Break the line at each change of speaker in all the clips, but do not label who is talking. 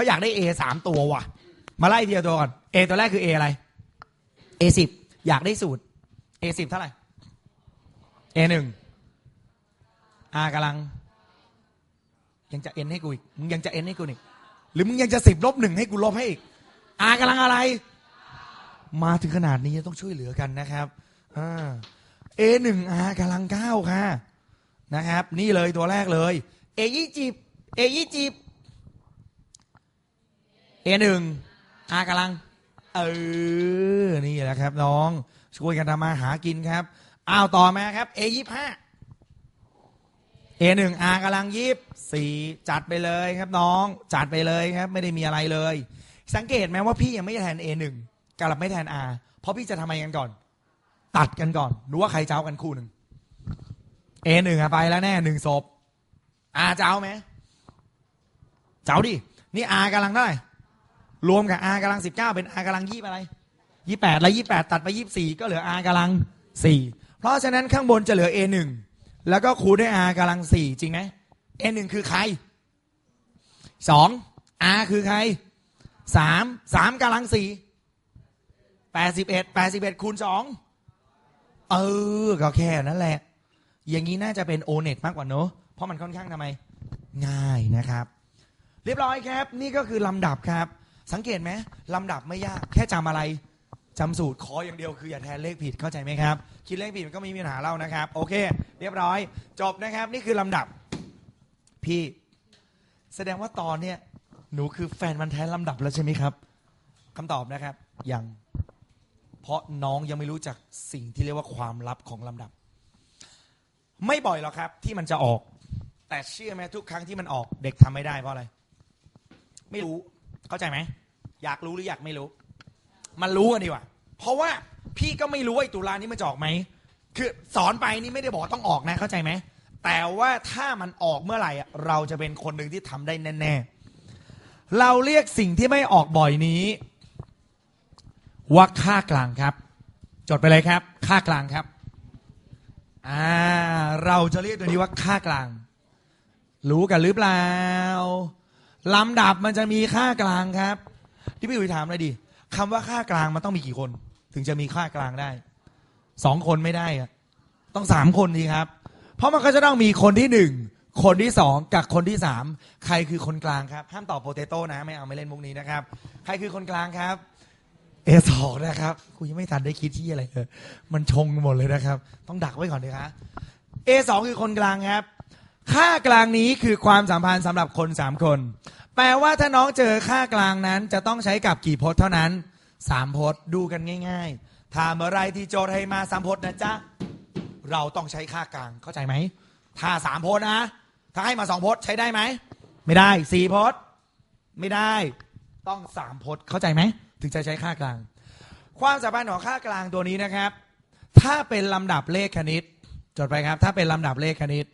เขาอยากได้ A สามตัวว่ะ มาไล่ทีละตัวก่อน A ตัวแรกคือ A อะไร A สิบอยากได้สูตร A สิบเท่าไหร่ A หนึ่ง R กำลัง ยังจะ N ให้กูอีก มึงยังจะ N ให้กูอีก หรือมึงยังจะสิบลบหนึ่งให้กูลบให้อีก R กำลังอะไร มาถึงขนาดนี้ต้องช่วยเหลือกันนะครับอ่า A หนึ่ง R กำลังเก้าค่ะ นะครับ นี่เลยตัวแรกเลย A ยี่จิบ A ยี่จิบ A หนึ่ง R กำลัง เออ นี่แหละครับ น้อง ช่วยกันทำมาหากินครับ อ้าว ต่อมาครับ A ยี่ห้า A หนึ่ง R กำลังยีบสี่จัดไปเลยครับน้อง จัดไปเลยครับ ไม่ได้มีอะไรเลย สังเกตไหมว่าพี่ยังไม่แทน A หนึ่งกลับไม่แทน R เพราะพี่จะทำอะไรกันก่อน ตัดกันก่อนดูว่าใครเจ้ากันคู่หนึ่ง A หนึ่งไปแล้วแน่หนึ่งศพ R เจ้าไหม เจ้าดิ นี่ R กำลังเท่าไหร่ รวมกับ R กำลังสิบเก้าเป็น R กำลังยี่อะไรยี่แปดแล้วยี่แปดตัดไปยี่สี่ก็เหลือ R กำลังสี่เพราะฉะนั้นข้างบนจะเหลือ A หนึ่งแล้วก็คูณด้วย R กำลังสี่จริงไหม A หนึ่งคือใครสอง R คือใครสามสามกำลังสี่แปดสิบเอ็ดแปดสิบเอ็ดคูณสองเออ ก็แค่นั้นแหละ อย่างนี้น่าจะเป็น o n e t มากกว่าเนอะเพราะมันค่อนข้างทำไม ง่ายนะครับ เรียบร้อยครับ นี่ก็คือลำดับครับ สังเกตไหมลำดับไม่ยากแค่จำอะไรจำสูตรขออย่างเดียวคืออย่าแทนเลขผิดเข้าใจไหมครับ คิดเลขผิดมันก็ไม่มีปัญหาเล่านะครับ โอเค เรียบร้อย จบนะครับ นี่คือลำดับ พี่ แสดงว่าตอนเนี้ยหนูคือแฟนมันแท้ลำดับแล้วใช่ไหมครับคำตอบนะครับ ยัง เพราะน้องยังไม่รู้จักสิ่งที่เรียกว่าความลับของลำดับ ไม่บ่อยหรอกครับ ที่มันจะออก แต่เชื่อไหมทุกครั้งที่มันออก เด็กทำไม่ได้เพราะอะไร ไม่รู้ เข้าใจไหม อยากรู้หรืออยากไม่รู้ มันรู้กันดีกว่า เพราะว่าพี่ก็ไม่รู้ว่าไอ้ตุลานี้มันจะออกไหม คือสอนไปนี่ไม่ได้บอกต้องออกนะเข้าใจไหม แต่ว่าถ้ามันออกเมื่อไหร่อะเราจะเป็นคนหนึ่งที่ทำได้แน่ๆ เราเรียกสิ่งที่ไม่ออกบ่อยนี้ว่าค่ากลางครับ จดไปเลยครับ ค่ากลางครับ อ่า เราจะเรียกตัวนี้ว่าค่ากลาง รู้กันหรือเปล่าลำดับมันจะมีค่ากลางครับ ที่พี่อุ๋ยถามเลยดิคำว่าค่ากลางมันต้องมีกี่คน ถึงจะมีค่ากลางได้สองคนไม่ได้อะต้องสามคนดีครับ เพราะมันก็จะต้องมีคนที่หนึ่งคนที่สองกับคนที่สามใครคือคนกลางครับ ห้ามตอบโปเตโต้นะไม่เอาไม่เล่นมุกนี้นะครับ ใครคือคนกลางครับเอสองนะครับกูยังไม่ทันได้คิดที่อะไรเลยมันชงหมดเลยนะครับ ต้องดักไว้ก่อนดีครับเอสองคือคนกลางครับ ค่ากลางนี้คือความสัมพันธ์สำหรับคนสามคน แปลว่าถ้าน้องเจอค่ากลางนั้น จะต้องใช้กับกี่พจน์เท่านั้นสามพจน์ดูกันง่าย ๆถ้าเมื่อไรที่โจทย์ให้มาสามพจน์นะจ๊ะ เราต้องใช้ค่ากลางเข้าใจไหม ถ้าสามพจน์นะ ถ้าให้มาสองพจน์ใช้ได้ไหม ไม่ได้สี่พจน์ ไม่ได้ ต้องสามพจน์เข้าใจไหม ถึงจะใช้ค่ากลาง ความสัมพันธ์ของค่ากลางตัวนี้นะครับ ถ้าเป็นลำดับเลขคณิต จดไปครับ ถ้าเป็นลำดับเลขคณิต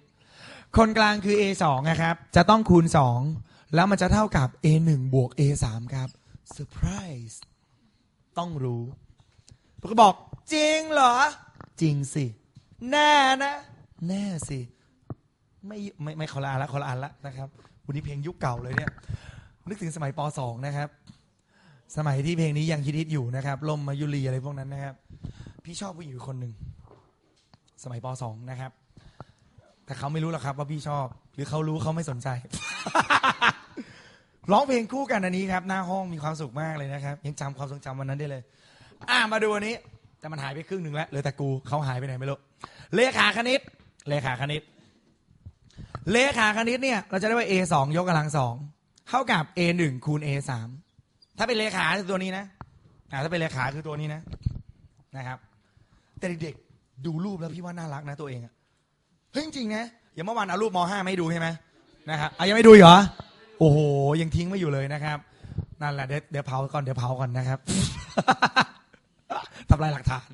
คนกลางคือ A2 นะครับ จะต้องคูณ 2 แล้วมันจะเท่ากับ A1 บวก A3 ครับเซอร์ไพรส์ต้องรู้ผมก็บอก จริงเหรอ จริงสิ แน่นะ แน่สิ ไม่ไม่ไม่ขอละอันละขอละอันละนะครับวันนี้เพลงยุคเก่าเลยเนี่ย นึกถึงสมัยป .2 นะครับ สมัยที่เพลงนี้ยังฮิตๆอยู่นะครับลมมายุรีอะไรพวกนั้นนะครับ พี่ชอบผู้หญิงคนหนึ่งสมัยป .2 นะครับ แต่เขาไม่รู้หรอกครับว่าพี่ชอบ หรือเขารู้เขาไม่สนใจ ร้องเพลงคู่กันอันนี้ครับ หน้าห้องมีความสุขมากเลยนะครับ ยังจำความทรงจำวันนั้นได้เลย อ่ามาดูอันนี้ แต่มันหายไปครึ่งหนึ่งแล้วเหลือแต่กูเขาหายไปไหนไม่รู้เลขาคณิต เลขาคณิต เลขาคณิตเนี่ย เราจะได้ว่า a สองยกกำลังสองเท่ากับ a หนึ่งคูณ a สามถ้าเป็นเลขาคือตัวนี้นะอ่าถ้าเป็นเลขาคือตัวนี้นะนะครับ แต่เด็กๆดูรูปแล้วพี่ว่าน่ารักนะตัวเองอะเฮ้ยจริงๆนะอย่างเมื่อวานเอารูปมห้าไม่ดูใช่ไหมนะครับอะยังไม่ดูเหรอ โอ้โห ยังทิ้งไม่อยู่เลยนะครับ นั่นแหละเดี๋ยวเดี๋ยวเผาก่อนเดี๋ยวเผาก่อนนะครับ ทำลายหลักฐาน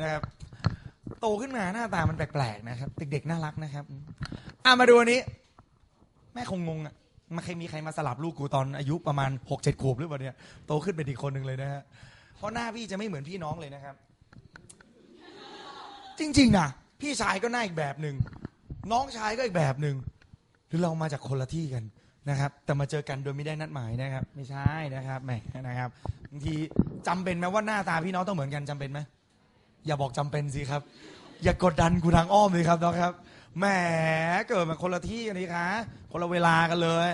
นะครับ โตขึ้นมาหน้าตามันแปลกๆนะครับ เด็กๆน่ารักนะครับอะมาดูอันนี้ แม่คงงงอะมันเคยมีใครมาสลับลูกกูตอนอายุประมาณหกเจ็ดขวบหรือเปล่าเนี่ยโตขึ้นเป็นอีกคนหนึ่งเลยนะฮะเพราะหน้าพี่จะไม่เหมือนพี่น้องเลยนะครับ จริงๆนะพี่ชายก็หน้าอีกแบบหนึ่งน้องชายก็อีกแบบหนึ่งหรือเรามาจากคนละที่กัน นะครับ แต่มาเจอกันโดยไม่ได้นัดหมายนะครับ ไม่ใช่นะครับแหมนะครับบางทีจำเป็นไหมว่าหน้าตาพี่น้องต้องเหมือนกันจำเป็นไหมอย่าบอกจำเป็นสิครับ อย่ากดดันกูทางอ้อมเลยครับน้องครับแหมเกิดมาคนละที่กันนี่คะคนละเวลากันเลย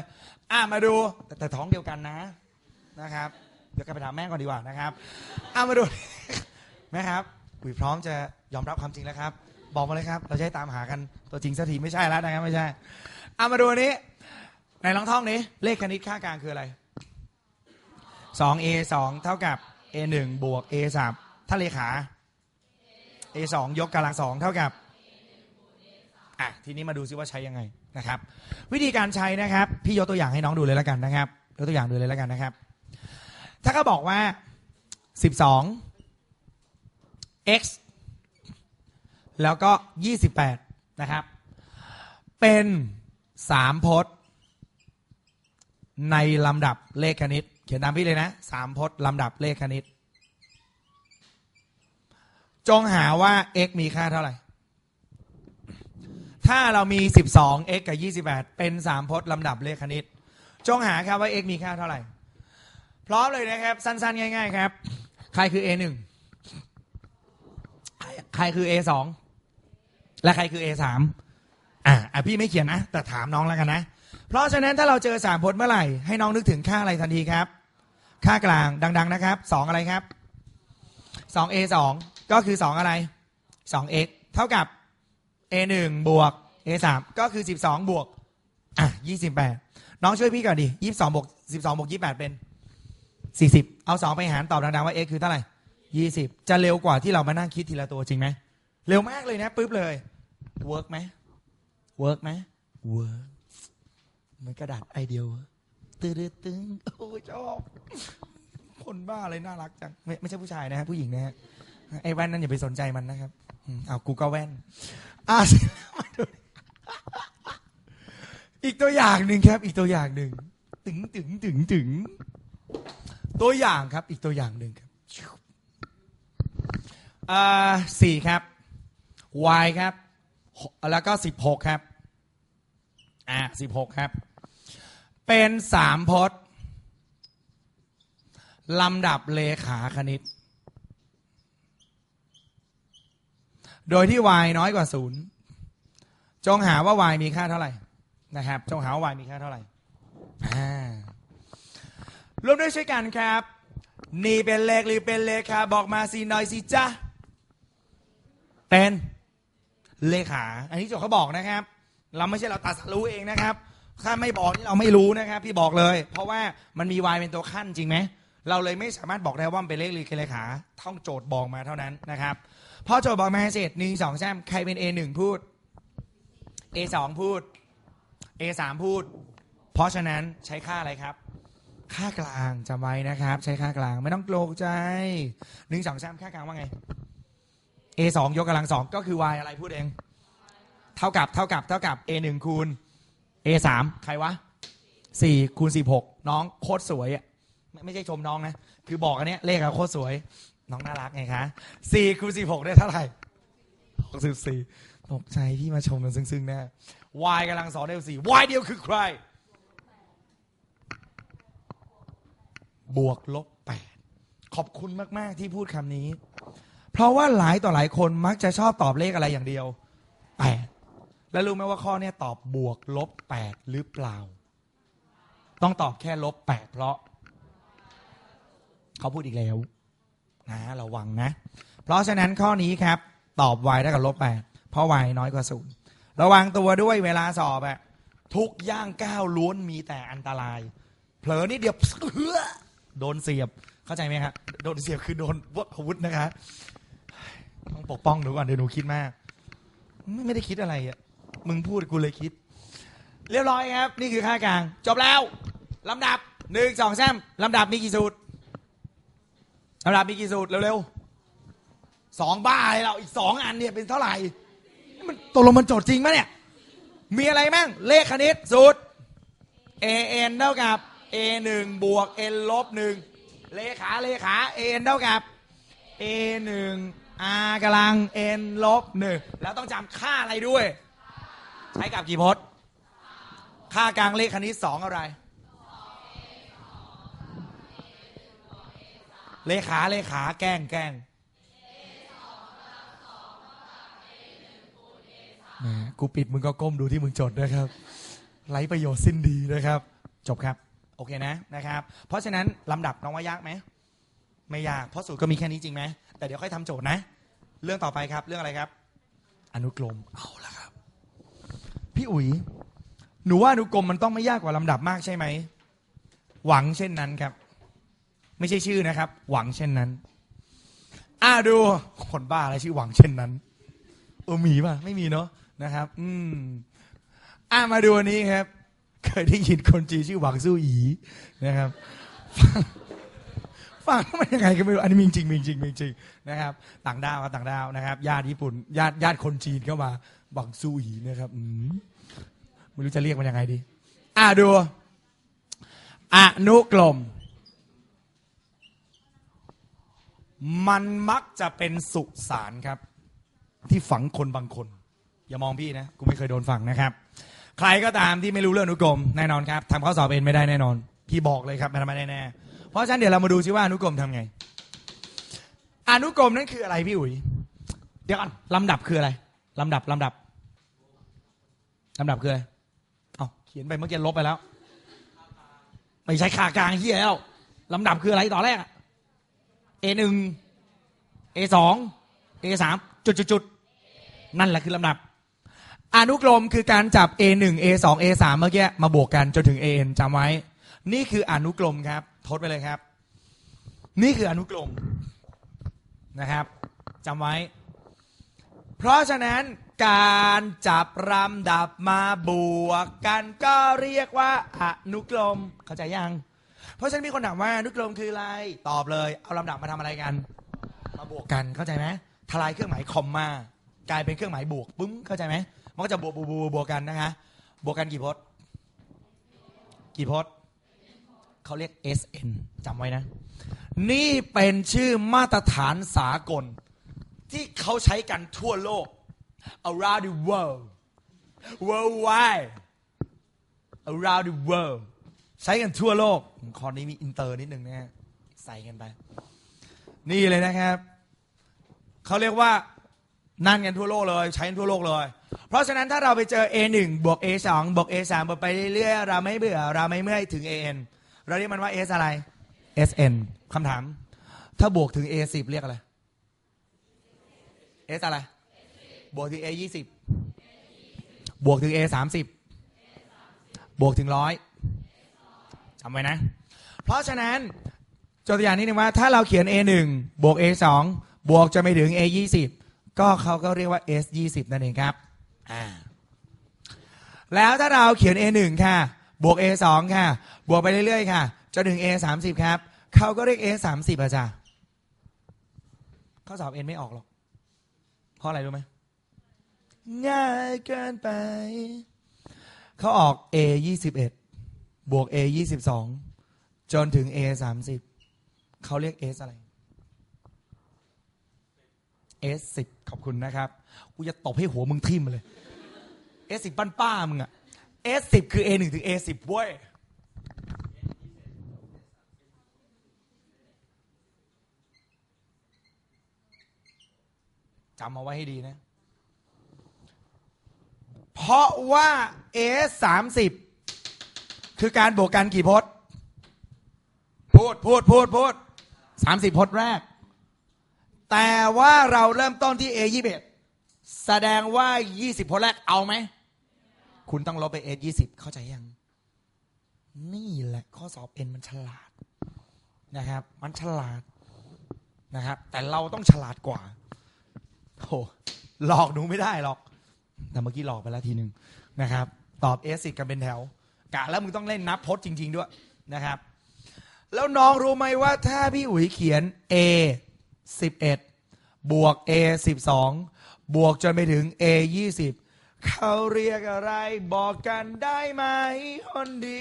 อะมาดูแต่แต่ท้องเดียวกันนะนะครับ เดี๋ยวกลับไปถามแม่ก่อนดีกว่านะครับอะมาดู แม่ครับอุ๋ยพร้อมจะยอมรับความจริงแล้วครับ บอกมาเลยครับ เราจะให้ตามหากันตัวจริงสักทีไม่ใช่แล้วนะครับไม่ใช่เอามาดูอันนี้ ในลองท่องนี้เลขคณิตค่ากลางคืออะไร 2a 2 เท่ากับ a 1บวก a 3ถ้าเลขา a 2ยกกำลังสองเท่ากับอะทีนี้มาดูซิว่าใช้ยังไงนะครับ วิธีการใช้นะครับ พี่ยกตัวอย่างให้น้องดูเลยแล้วกันนะครับยกตัวอย่างดูเลยแล้วกันนะครับ ถ้าเขาบอกว่า 12 x แล้วก็ 28 นะครับ เป็น3พจน์ ในลำดับเลขคณิต เขียนตามพี่เลยนะ3พจน์ลำดับเลขคณิต จงหาว่า x มีค่าเท่าไหร่ ถ้าเรามี 12 x กับ 28 เป็น3พจน์ลำดับเลขคณิต จงหาครับว่า x มีค่าเท่าไหร่ พร้อมเลยนะครับ สั้นๆ ง่าย ๆ ครับ ใครคือ a 1ใครคือ a 2และใครคือ a 3อะอะพี่ไม่เขียนนะ แต่ถามน้องแล้วกันนะ เพราะฉะนั้นถ้าเราเจอสามพจน์เมื่อไหร่ ให้น้องนึกถึงค่าอะไรทันทีครับ ค่ากลางดัง ๆ นะครับสองอะไรครับสอง a สองก็คือสองอะไรสอง x เท่ากับ a หนึ่งบวก a สามก็คือสิบสองบวกอะยี่สิบแปดน้องช่วยพี่ก่อนดิยี่สิบสองบวกสิบสองบวกยี่แปดเป็นสี่สิบเอาสองไปหารตอบดังๆว่า x คือเท่าไหร่ยี่สิบจะเร็วกว่าที่เรามานั่งคิดทีละตัวจริงไหมเร็วมากเลยนะปุ๊บเลยเวิร์กไหมเวิร์กไหมเวิร์ก เหมือนกระดาษไอเดียวตื้อตึงโอ้ชอบคนบ้าเลยน่ารักจังไม่ไม่ใช่ผู้ชายนะฮะผู้หญิงนะฮะไอ้แว่นนั่นอย่าไปสนใจมันนะครับเอากูก็แว่นอะมาดูอีกตัวอย่างหนึ่งครับ อีกตัวอย่างหนึ่งตึงตึงตึงตึง ตัวอย่างครับ อีกตัวอย่างหนึ่งครับอ่าสี่ครับ y ครับ แล้วก็สิบหกครับ อะสิบหกครับ เป็นสามพจน์ลำดับเลขาคณิต โดยที่ y น้อยกว่าศูนย์จงหาว่า y มีค่าเท่าไหร่นะครับ จงหาว่า y มีค่าเท่าไหร่อ่วมด้วยช่วยกันครับ นี่เป็นเลขหรือเป็นเลขาบอกมาสิหน่อยสิจ้าเป็นเลขา อันนี้โจทย์เขาบอกนะครับ เราไม่ใช่เราตัดสรู้เองนะครับ ถ้าไม่บอกนี่เราไม่รู้นะครับพี่บอกเลย เพราะว่ามันมี y เป็นตัวขั้นจริงไหมเราเลยไม่สามารถบอกได้ว่ามันเป็นเลขหรือเลขาท่องโจทย์บอกมาเท่านั้นนะครับพอโจทย์บอกมาเสร็จหนึ่งสองแซมใครเป็น A1 พูด A2 พูด A3 พูด เพราะฉะนั้นใช้ค่าอะไรครับ ค่ากลางจำไว้นะครับ ใช้ค่ากลางไม่ต้องโกรกใจหนึ่งสองแซมค่ากลางว่าไง A2 ยกกำลังสองก็คือ y อะไรพูดเอง เท่ากับเท่ากับเท่ากับ A1 คูณ เอสามใครวะสี่คูณสิบหกน้องโคตรสวยอะไม่ไม่ใช่ชมน้องนะ คือบอกอันเนี้ยเลขอะโคตรสวย น้องน่ารักไงคะสี่คูณสิบหกได้เท่าไหร่หกสิบสี่ตกใจที่มาชมมันซึ้งๆแน่วายกำลังสอนเด้สี่วายเดียวคือใคร บวกลบแปดขอบคุณมาก ๆ ที่พูดคำนี้ เพราะว่าหลายต่อหลายคนมักจะชอบตอบเลขอะไรอย่างเดียว แล้วรู้ไหมว่าข้อเนี้ตอบบวกลบแปดหรือเปล่า ต้องตอบแค่ลบแปดเพราะ เขาพูดอีกแล้ว นะระวังนะ เพราะฉะนั้นข้อนี้ครับ ตอบ y ได้กับลบแปดเพราะ y น้อยกว่าศูนย์ระวังตัวด้วยเวลาสอบอะทุกย่างก้าวล้วนมีแต่อันตราย เผลอนิดเดียวเฮ้อโดนเสียบเข้าใจไหมครับโดนเสียบคือโดนวัดอาวุธนะคะต้องปกป้องหนูก่อนเดี๋ยวหนูคิดมาก ไม่ไม่ได้คิดอะไรอะ มึงพูดกูเลยคิด เรียบร้อยครับ นี่คือค่ากลาง จบแล้วลำดับหนึ่งสองสามลำดับมีกี่สูตรลำดับมีกี่สูตรเร็วๆสองบ้าเลยเราอีกสองอันเนี่ยเป็นเท่าไหร่นี่มันตกลงมันโจทย์จริงไหมเนี่ย มีอะไรมั่งเลขคณิตสูตร a n เท่ากับ a หนึ่งบวก n ลบหนึ่งเลขาเลขา a n เท่ากับ a หนึ่ง r กำลัง n ลบหนึ่งแล้วต้องจำค่าอะไรด้วย ใช้กับกี่พจน์ค่ากลางเลขคณิตสองอะไร เลขาเลขาแกล้งแกล้งแหมกูปิดมึงก็ก้มดูที่มึงจดนะครับไร้ประโยชน์สิ้นดีนะครับ จบครับ โอเคนะนะครับ เพราะฉะนั้นลำดับน้องว่ายากไหมไม่ยากเพราะสูตรก็มีแค่นี้จริงไหมแต่เดี๋ยวค่อยทำโจทย์นะ เรื่องต่อไปครับเรื่องอะไรครับ อนุกรมเอาละครับ พี่อุ๋ย หนูว่าอนุกรมมันต้องไม่ยากกว่าลำดับมากใช่ไหม หวังเช่นนั้นครับ ไม่ใช่ชื่อนะครับ หวังเช่นนั้น อ่าดูคนบ้าอะไรชื่อหวังเช่นนั้นเออมีป่ะ ไม่มีเนาะนะครับ อืมอ่ามาดูอันนี้ครับ เคยได้ยินคนจีนชื่อหวังสู้อีนะครับ ฟังฟังมันยังไงก็ไม่รู้ อันนี้มีจริงมีจริงมีจริงนะครับ ต่างดาวต่างดาวนะครับ ญาติญี่ปุ่น ญาติญาติคนจีนเข้ามาหวังสู้อีนะครับอืมไม่รู้จะเรียกมันยังไงดี อ่าดูอนุกลม มันมักจะเป็นสุสานครับ ที่ฝังคนบางคน อย่ามองพี่นะกูไม่เคยโดนฝังนะครับ ใครก็ตามที่ไม่รู้เรื่องอนุกรมแน่นอนครับทำข้อสอบเองไม่ได้แน่นอน พี่บอกเลยครับมันทำไม่แน่เพราะฉะนั้นเดี๋ยวเรามาดูซิว่าอนุกรมทำไง อนุกรมนั่นคืออะไรพี่อุ๋ยเดี๋ยวก่อนลำดับคืออะไรลำดับลำดับลำดับคืออะไรเอาเขียนไปเมื่อกี้ลบไปแล้ว ไม่ใช่ขากลางเฮียแล้วลำดับคืออะไรตอนแรกอะ A หนึ่ง A สอง A สามจุดจุดจุดนั่นแหละคือลำดับ อนุกรมคือการจับ A หนึ่ง A สอง A สามเมื่อกี้มาบวกกันจนถึง AN จำไว้ นี่คืออนุกรมครับ ทดไปเลยครับ นี่คืออนุกรมนะครับจำไว้ เพราะฉะนั้นการจับลำดับมาบวกกันก็เรียกว่าอนุกรมเข้าใจยัง เพราะฉะนั้นมีคนถามว่าอนุกรมคืออะไร ตอบเลย เอาลำดับมาทำอะไรกัน มาบวกกันเข้าใจไหมทลายเครื่องหมายคอมมากลายเป็นเครื่องหมายบวกปึ้งเข้าใจไหมมันก็จะบวกบวกบวกบวกกันนะคะบวกกันกี่พจน์ กี่พจน์ เขาเรียก SN จำไว้นะ นี่เป็นชื่อมาตรฐานสากล ที่เขาใช้กันทั่วโลก around the world worldwide around the world ใช้กันทั่วโลกคอนี้มีอินเตอร์นิดนึงนะฮะใส่กันไป นี่เลยนะครับ เขาเรียกว่านั่นกันทั่วโลกเลย ใช้กันทั่วโลกเลย เพราะฉะนั้นถ้าเราไปเจอ A1 บวก A2 บวก A3 บวกไปเรื่อยๆเราไม่เบื่อ เราไม่เมื่อยถึง AN เราเรียกมันว่า S อะไร SN คำถาม ถ้าบวกถึง A10 เรียกอะไร S อะไร บวกถึง A20 บวกถึง A30 บวกถึงร้อยจำไว้นะ เพราะฉะนั้นจตัวอย่างนี้นึงว่าถ้าเราเขียน A1 บวก A2 บวกจะไปถึง A20 ก็เขาก็เรียกว่า S20 นั่นเองครับอ่าแล้วถ้าเราเขียน A1 ค่ะ บวก A2 ค่ะ บวกไปเรื่อยๆค่ะจนถึง A30 ครับเขาก็เรียก A30 อะจ้ะข้อสอบ N ไม่ออกหรอก เพราะอะไรรู้ไหมง่ายเกินไป เขาออก A 21 บวก A 22 จนถึง A 30 เขาเรียก S อะไร S 10 ขอบคุณนะครับ กูจะตบให้หัวมึงทิ่มเลย S 10ป้านป้ามึงอะ S 10 คือ A 1 ถึง A 10 เว้ยจำเอาไว้ให้ดีนะ เพราะว่า S 30 คือการบวกกันกี่พจน์ พูด พูด พูด พูดสามสิบพจน์แรก แต่ว่าเราเริ่มต้นที่ A ยี่สิบแสดงว่า 20 พจน์แรกเอาไหม คุณต้องลบไป A ยี่สิบเข้าใจยัง นี่แหละข้อสอบ N มันฉลาดนะครับ มันฉลาดนะครับ แต่เราต้องฉลาดกว่าโหหลอกหนูไม่ได้หรอก แต่เมื่อกี้หลอกไปแล้วทีหนึ่งนะครับ ตอบ S สิกันเป็นแถวกะแล้วมึงต้องเล่นนับพจน์จริง ๆ ด้วยนะครับ แล้วน้องรู้ไหมว่าถ้าพี่อุ๋ยเขียน A 11 บวก A 12 บวกจนไปถึง A 20 เขาเรียกอะไรบอกกันได้ไหมคนดี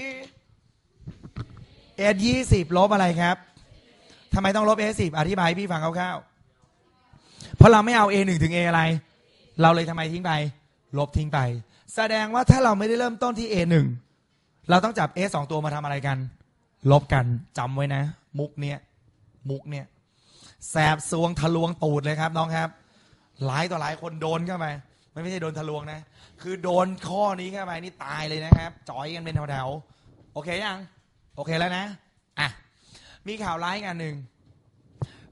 A 20ลบอะไรครับทำไมต้องลบ A 10อธิบายให้พี่ฟังคร่าวๆเพราะเราไม่เอา A 1 ถึง A อะไร เราเลยทำไมทิ้งไป ลบทิ้งไป แสดงว่าถ้าเราไม่ได้เริ่มต้นที่ A 1 เราต้องจับ s สองตัวมาทำอะไรกัน ลบกันจำไว้นะ มุกเนี้ยมุกเนี้ยแสบซวงทะลวงตูดเลยครับน้องครับ หลายต่อหลายคนโดนเข้าไป ไม่ไม่ใช่โดนทะลวงนะ คือโดนข้อนี้เข้าไปนี่ตายเลยนะครับจอยกันเป็นแถวๆโอเคยัง โอเคแล้วนะอะมีข่าวร้ายงานหนึ่ง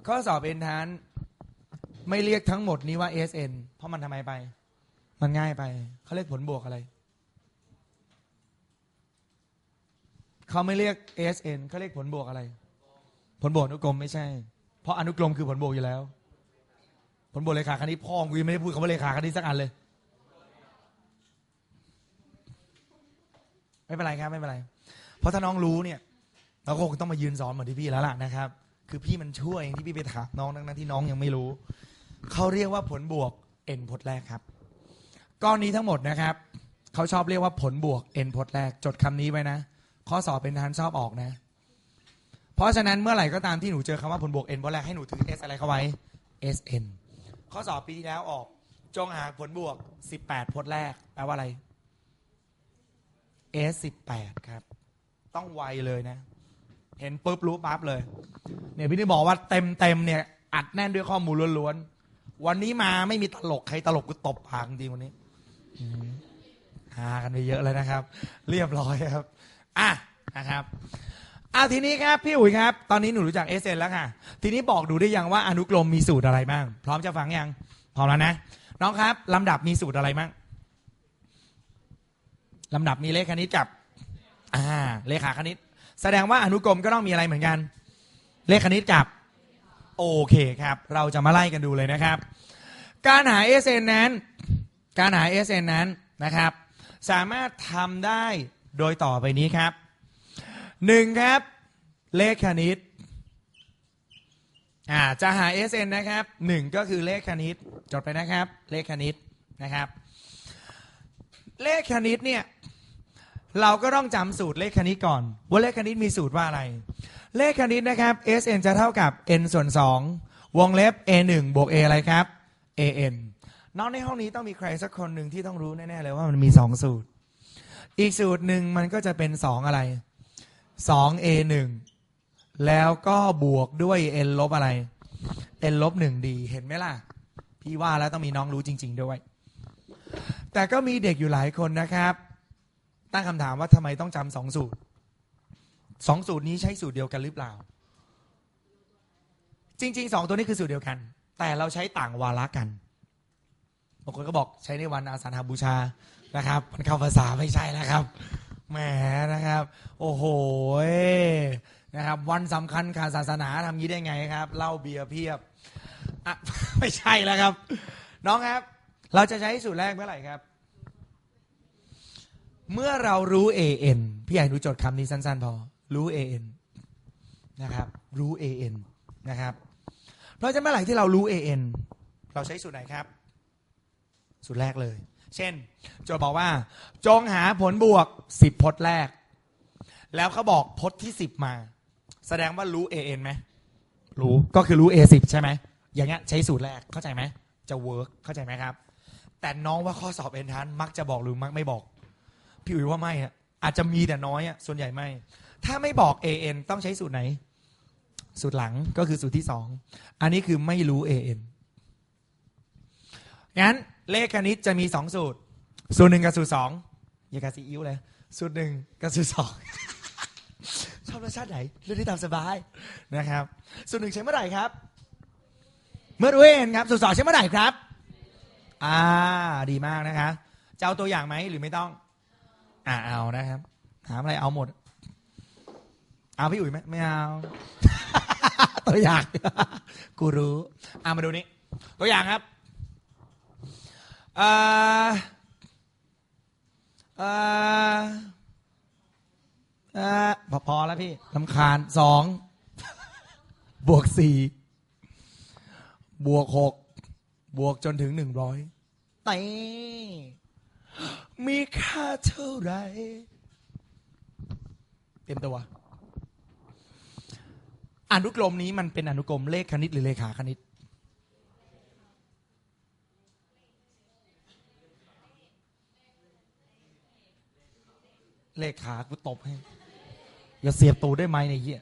ข้อสอบเอ็นทานไม่เรียกทั้งหมดนี้ว่า SN เพราะมันทำไมไป มันง่ายไป เขาเรียกผลบวกอะไร เขาไม่เรียก SN เขาเรียกผลบวกอะไร ผลบวกอนุกรมไม่ใช่ เพราะอนุกรมคือผลบวกอยู่แล้ว ผลบวกเลขาคณิตพ่อกูยังไม่ได้พูดคำว่าเลขาคณิตสักอันเลย ไม่เป็นไรครับ ไม่เป็นไร เพราะถ้าน้องรู้เนี่ย เราก็คงต้องมายืนสอนเหมือนที่พี่แล้วล่ะนะครับ คือพี่มันช่วยเองที่พี่ไปถามน้องทั้งนั้นที่น้องยังไม่รู้ เขาเรียกว่าผลบวก n พจน์แรกครับ ก้อนนี้ทั้งหมดนะครับ เขาชอบเรียกว่าผลบวก n พจน์แรก จดคำนี้ไว้นะ ข้อสอบเป็นทานชอบออกนะ เพราะฉะนั้นเมื่อไหร่ก็ตามที่หนูเจอคำว่าผลบวก n พจน์แรกให้หนูถือ s อะไรเข้าไว้ sn ข้อสอบปีที่แล้วออก จงหาผลบวก 18 พจน์แรก แปลว่าอะไร s 18ครับ ต้องไวเลยนะ เห็นปุ๊บรู้ปั๊บเลย เนี่ยพี่นี่บอกว่าเต็มเต็มๆเนี่ย อัดแน่นด้วยข้อมูลล้วนๆ วันนี้มาไม่มีตลก ใครตลกกูตบปากจริงวันนี้หากันไปเยอะเลยนะครับ เรียบร้อยครับ อะนะครับ อะทีนี้ครับพี่อุ๋ยครับ ตอนนี้หนูรู้จักเอเซนแล้วค่ะ ทีนี้บอกดูได้ยังว่าอนุกรมมีสูตรอะไรบ้าง พร้อมจะฟังยัง พร้อมแล้วนะ น้องครับ ลำดับมีสูตรอะไรบ้าง ลำดับมีเลขคณิตกับ อ่า เลขาคณิต แสดงว่าอนุกรมก็ต้องมีอะไรเหมือนกัน เลขคณิตกับ โอเคครับ เราจะมาไล่กันดูเลยนะครับ การหา SN นั้น การหา SN นั้นนะครับ สามารถทำได้โดยต่อไปนี้ครับ หนึ่งครับ เลขคณิตอ่าจะหา SN นะครับหนึ่งก็คือเลขคณิตจดไปนะครับ เลขคณิตนะครับ เลขคณิตเนี่ยเราก็ต้องจำสูตรเลขคณิตก่อน ว่าเลขคณิตมีสูตรว่าอะไร เลขคณิตนะครับ SN จะเท่ากับ n ส่วน 2 วงเล็บ a 1บวก a อะไรครับ an น้องในห้องนี้ต้องมีใครสักคนหนึ่งที่ต้องรู้แน่ๆเลยว่ามันมี 2 สูตร อีกสูตรหนึ่งมันก็จะเป็น 2 อะไร 2 a 1แล้วก็บวกด้วย n ลบอะไร n ลบ1ดีเห็นไหมล่ะ พี่ว่าแล้วต้องมีน้องรู้จริง ๆ ด้วย แต่ก็มีเด็กอยู่หลายคนนะครับ ตั้งคำถามว่าทำไมต้องจำสองสูตรสองสูตรนี้ใช้สูตรเดียวกันหรือเปล่า จริงๆสองตัวนี้คือสูตรเดียวกัน แต่เราใช้ต่างวาระกันบางคนก็บอกใช้ในวันอาสาฬหบูชานะครับ มันเข้าภาษาไม่ใช่แล้วครับ แหมนะครับ โอ้โหนะครับ วันสำคัญขาศาสนาทำยี้ได้ไงครับเหล้าเบียร์เพียบอะ ไม่ใช่แล้วครับ น้องครับ เราจะใช้สูตรแรกเมื่อไหร่ครับ เมื่อเรารู้ an พี่ใหญ่ดูจดคำนี้สั้นๆ พอ รู้ an นะครับ รู้ an นะครับ เพราะฉะเมื่อไหร่ที่เรารู้ an เราใช้สูตรไหนครับ สูตรแรกเลย เช่น โจทย์บอกว่า จงหาผลบวก10พจน์แรก แล้วเขาบอกพจน์ที่10มา แสดงว่ารู้ an ไหมรู้ก็คือรู้ a 10ใช่ไหมอย่างเงี้ยใช้สูตรแรกเข้าใจไหมจะเวิร์กเข้าใจไหมครับ แต่น้องว่าข้อสอบเอ็นทันมักจะบอกหรือมักไม่บอก พี่อุ๋ยว่าไม่อะอาจจะมีแต่น้อยอะส่วนใหญ่ไม่ ถ้าไม่บอก an ต้องใช้สูตรไหน สูตรหลังก็คือสูตรที่สองอันนี้คือไม่รู้ an งั้น เลขคณิตจะมีสองสูตร สูตรหนึ่งกับสูตรสองอย่ากาซีอิ๊วเลย สูตรหนึ่งกับสูตรสองชอบรสชาติไหนเลือกได้ตามสบายนะครับ สูตรหนึ่งใช้เมื่อไหร่ครับ เมื่อรู้ an ครับ สูตรสองใช้เมื่อไหร่ครับ อ่า ดีมากนะคะจะเอาตัวอย่างไหมหรือไม่ต้อง อ่าเอานะครับ ถามอะไรเอาหมด เอาพี่อุ๋ยไหมไม่เอา ตัวอย่าง กูรู้เอามาดูนี้ ตัวอย่างครับ อ่อเอ่อเอ่อพอพอแล้วพี่ลำคาญสองบวกสี่บวกหกบวกจนถึงหนึ่งร้อยเต้มีค่าเท่าไรเต็มตัวอนุกรมนี้มันเป็นอนุกรมเลขคณิตหรือเลขาคณิต เลขขากูตบให้ อย่าเสียบตูได้ไหมในเหี้ย